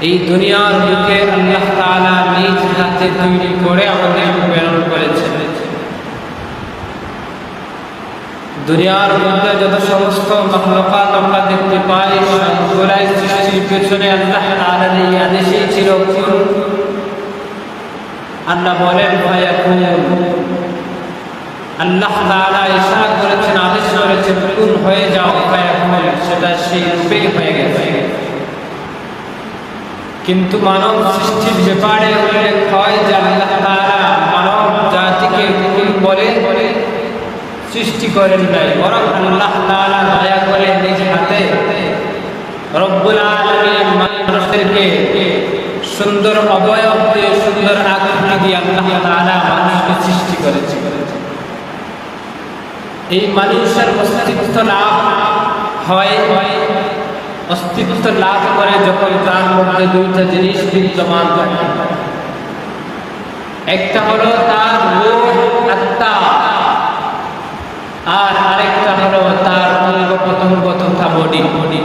এই দুনিয়ার বুকে আল্লাহ তাআলা নিজ হাতে তৈরি করে আমাদের প্রেরণ করেছেন? দুনিয়ার মধ্যে যত সমস্ত মখলুকাত আমরা দেখতে পাই, সবগুলাই সৃষ্টির পেছনে আল্লাহ তাআলার এই আদেশই ছিল। আল্লাহ বলেন, ফায়াকুন আল্লাহ তাআলা ইশারা করেছেন, আদেশ করেছেন হয়ে যাও ফায়াকুন সেটা সেই রূপেই হয়ে গেছে। কিন্তু মানব সৃষ্টির ব্যাপারে উল্লেখ হয় যে আল্লাহ তাআলা মানব জাতিকে বলে বলে সৃষ্টি করেন নাই, বরং আল্লাহ তাআলা দয়া করে নিজ হাতে রব্বুল আলামিন মানুষদেরকে সুন্দর অবয়ব দিয়ে সুন্দর আকৃতি দিয়ে আল্লাহ তাআলা মানুষকে সৃষ্টি করেছে এই মানুষের অস্তিত্ব লাভ হয়, অস্তিত্ব লাভ করে যখন তার মধ্যে দুইটা জিনিস বিদ্যমান থাকে। একটা হলো তার আত্মা, আর আরেকটা হলো তার অঙ্গ প্রত্যঙ্গ তথা বডি। বডি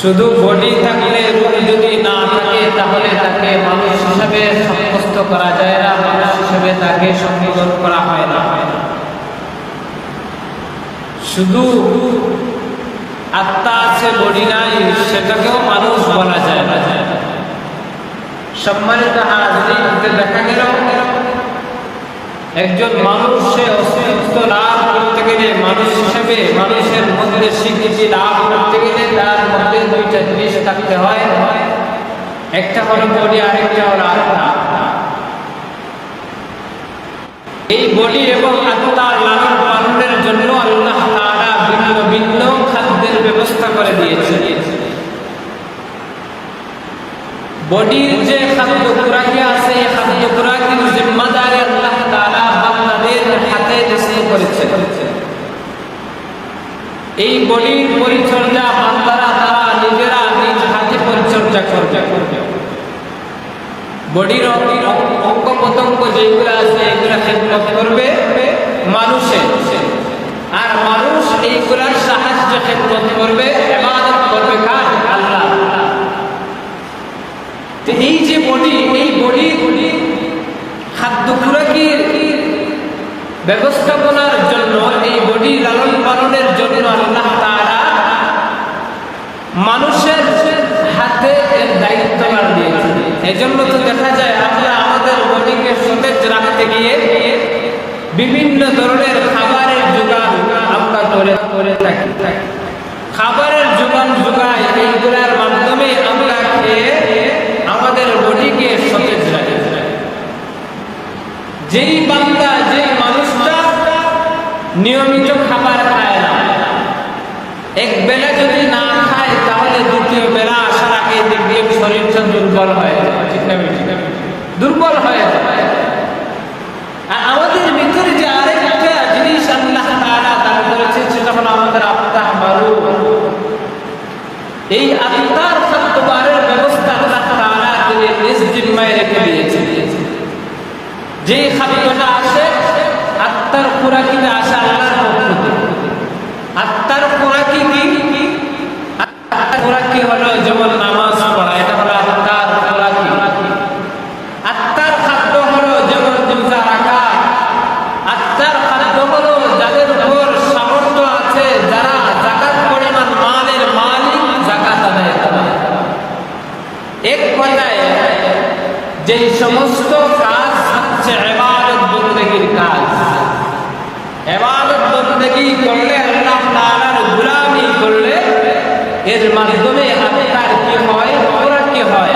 শুধু বডি থাকলে রূহ যদি না থাকে, তাহলে তাকে মানুষ হিসাবে সাব্যস্ত করা যায় না, মানুষ হিসাবে তাকে সম্বোধন করা হয় না। শুধু আত্মা আছে, বডি নাই, সেটাকেও মানুষ বলা যায় না। সম্মানিত হাজরিনকে দেখা গেল, একজন মানুষ অস্তিত্ব লাভ করতে গেলে মানুষ হিসেবে মানুষের মধ্যে স্বীকৃতি লাভ করতে গেলে তার মধ্যে দুইটা জিনিস থাকতে হয়। একটা হলো বডি, আরেকটা হলো আত্মা। এই বডি এবং আত্মার লালন পালনের জন্য আল্লাহ তাআলা ভিন্ন খাদ্যের ব্যবস্থা করে দিয়েছে। বডির যে খাদ্য খুরাকি আছে খাদ্য খুরাকির জিম্মাদারি আল্লাহ তাআলা বান্দাদের হাতে নিশ্চিত করেছে। এই বডির পরিচর্যা বান্দারা তারা নিজেরা নিজ হাতে পরিচর্যা করবে। বডির অঙ্গ প্রত্যঙ্গ যেগুলো আছে, এগুলা খেদমত করবে মানুষের আর মানুষ এইগুলার সাহায্যে খেদমত করবে, এবাদত করবে কার? আল্লাহ। এই যে বডি এই বডি খাদ্য খুরাকির ব্যবস্থাপনার জন্য, এই বডি লালন পালনের জন্য আল্লাহ তাআলা মানুষের হাতে এর দায়িত্বভার দিয়েছে এজন্য তো দেখা যায় আমরা আমাদের বডিকে সতেজ রাখতে গিয়ে বিভিন্ন ধরনের খাবারের যোগান আমরা করে করে থাকি খাবারের যোগান যোগায় এইগুলার মাধ্যমে আমরা খেয়ে আমাদের বডিকে সতেজ রাখি যেই বান্দা যে মানুষটা নিয়মিত খাবার খায় না এক বেলা যদি না খায় তাহলে দ্বিতীয় বেলা আসার আগে দেখবে শরীরটা দুর্বল হয়ে যায় ঠিক না ঠিক না? দুর্বল হয়ে যায় আর আমাদের ভিতরে যে আরেকটা জিনিস আল্লাহ তাআলা দান করেছে সেটা হলো আমাদের আত্মা বারু এই আত্মার খাদ্যবারের ব্যবস্থা আল্লাহ তাআলা তিনি নিজ জিম্মায় রেখে দিয়েছে যে খাদ্যটা আসে আত্মার খোরাকিতে আসে আল্লাহর পক্ষ থেকে আত্মার খোরাকি কি আত্মার খোরাকি হলো যেমন নামাজ পড়া এটা হলো আত্মার খোরাকি আত্মার খাদ্য হলো যেমন রোজা রাখা আত্মার খাদ্য হলো যাদের উপর সামর্থ্য আছে যারা জাকাত পরিমাণ মালের মালিক জাকাত আদায় করে এক কথায় যে সমস্ত কাজ হচ্ছে এবাদত বন্দেগীর কাজ এবাদত বন্দেগী করলে আল্লাহ তাআলার গোলামি করলে এর মাধ্যমে আপনার কি হয়, অপরাধ কি হয়?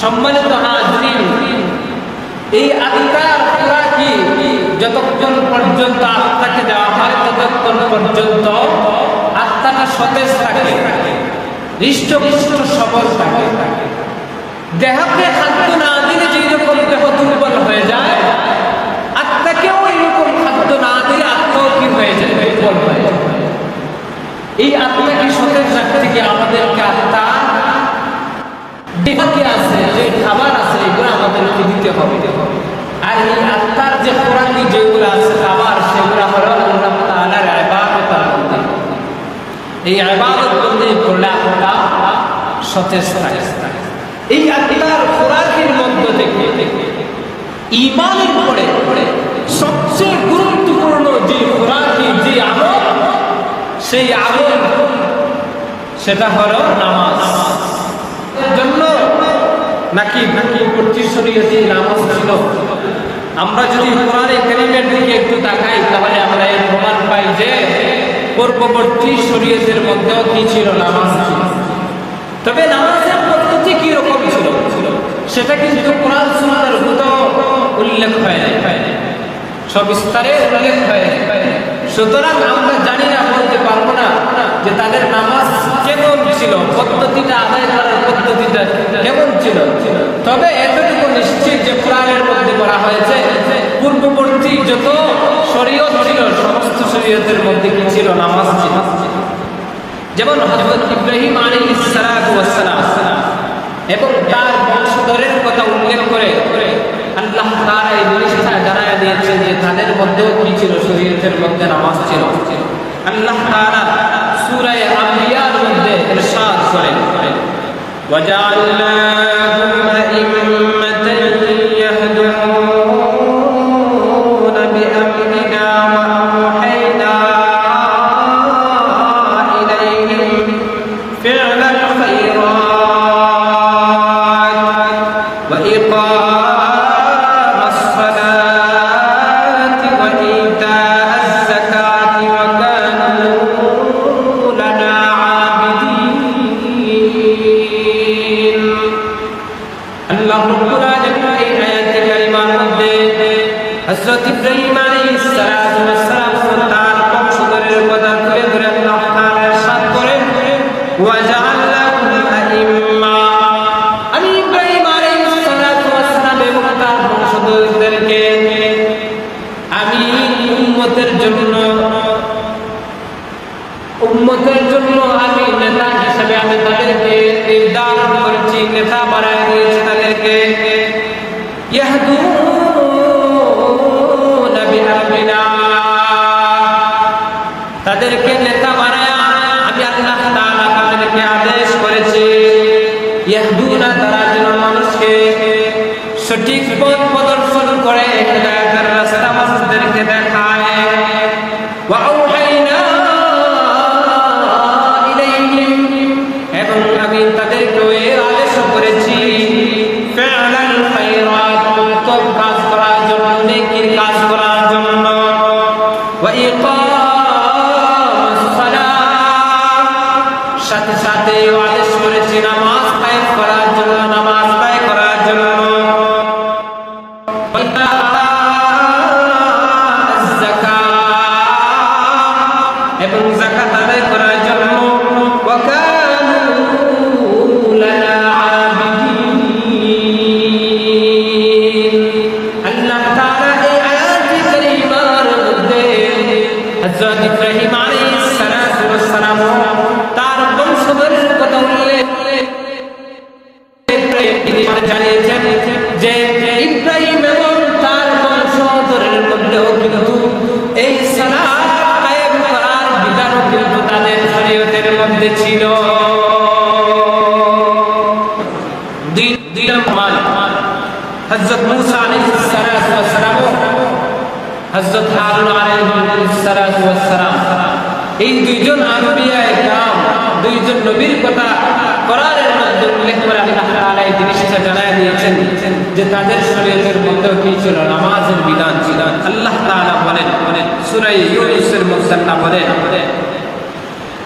সম্মানিত হাজরিন, এই আত্মার পুরা কি? যতক্ষণ পর্যন্ত আত্মাকে দেওয়া হয়, ততক্ষণ পর্যন্ত আত্মাটা সতেজ থাকে, হৃষ্টপুষ্ট সবল থাকে। দেহকে এই আত্মাকে সতেজ রাখতে থেকে আমাদেরকে আত্মা দেহকে আছে, যে খাবার আছে, এগুলো আমাদেরকে দিতে হবে। আর এই আত্মার যে খোরাকি যেগুলো আছে, খাবার, সেগুলো হলো আল্লাহ তালার আবাদত বন্দী। এই আবাদত বন্দী করলে আত্মা সতেজ থাকে। এই আত্মার খোরাকির মধ্য থেকে ইমানের পরে সেই আমল সেটা হলো নামাজ। জন্য নাকি নাকি শরীয়তে নামাজ ছিল। আমরা যদি কোরআনে কারিমের দিকে একটু তাকাই, তাহলে আমরা এর প্রমাণ পাই যে পূর্ববর্তী শরীয়তের মধ্যেও কি ছিল? নামাজ তবে নামাজের পদ্ধতি কি রকম ছিল? সেটা কিন্তু কোরআন সুন্নাহর কোথাও উল্লেখ হয় নাই। সবিস্তারে উল্লেখ হয়। সুতরাং আমরা জানি না পারব না যে তাদের নামাজ কেমন ছিল, পদ্ধতিটা আদায় করার পদ্ধতিটা কেমন ছিল? তবে এতটুকু নিশ্চিত যে কোরআনের মধ্যে বলা হয়েছে, পূর্ববর্তী যত শরীয়ত ছিল, সমস্ত শরীয়তের মধ্যে কি ছিল? নামাজ ছিল। যেমন হযরত ইব্রাহিম সালাতু ওয়াস এবং তার বংশধরের কথা উল্লেখ করে আল্লাহ তাআলা এই জিনিসটা জানায় দিয়েছেন যে তাদের মধ্যেও কি ছিল? শরীয়তের মধ্যে নামাজ ছিল। আল্লাহ তাআলা সূরা আম্বিয়ার মধ্যে ইরশাদ করেন। ওয়াজআলনা তাদেরকে নেতা বানায় আমি আল্লাহ তাআলা তাদেরকে আদেশ করেছি। ইয়াহদুনা, তারা যেন মানুষকে সঠিক পথ প্রদর্শন করে, হেদায়েতের রাস্তা মানুষদেরকে দেখায়। ওয়া আউহাইনা ইলাইহিম, এবং আমি তাদেরকে ওই আদেশ করেছি, ফিআলাল খায়রাত কাজ করার জন্য নেকির কাজ করা। সাথে আদেশ করেছেন নামাজ এই দুইজন দুইজন নবীর কথা কোরআনের মধ্যে উল্লেখ করে জিনিসটা দিয়েছেন যে তাদের শরীয়তের মধ্যে কি ছিল? নামাজের বিধান ছিল। আল্লাহ তাআলা বলেন বলেন, সূরা ইউনূসের মধ্যে বলেন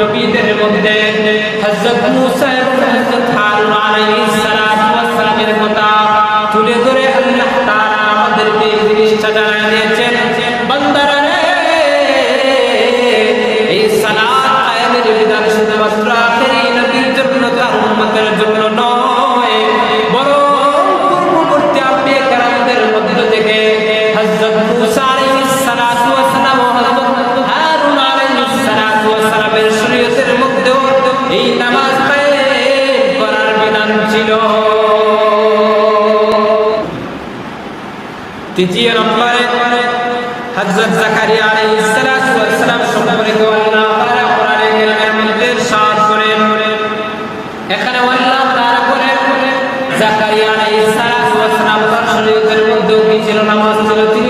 নবীদের মধ্যে হযরত মুসা তৃতীয় নম্বরে হজরত জাকারিয়া আলাইহিস সালাম সম্পর্কে আল্লাহ তাআলা কোরআনে কারীমের মধ্যে ইরশাদ করেন। এখানে আল্লাহ তাআলা বলেন, জাকারিয়া আলাইহিস তার শরীরের মধ্যে কি ছিল? নামাজ ছিল তিনি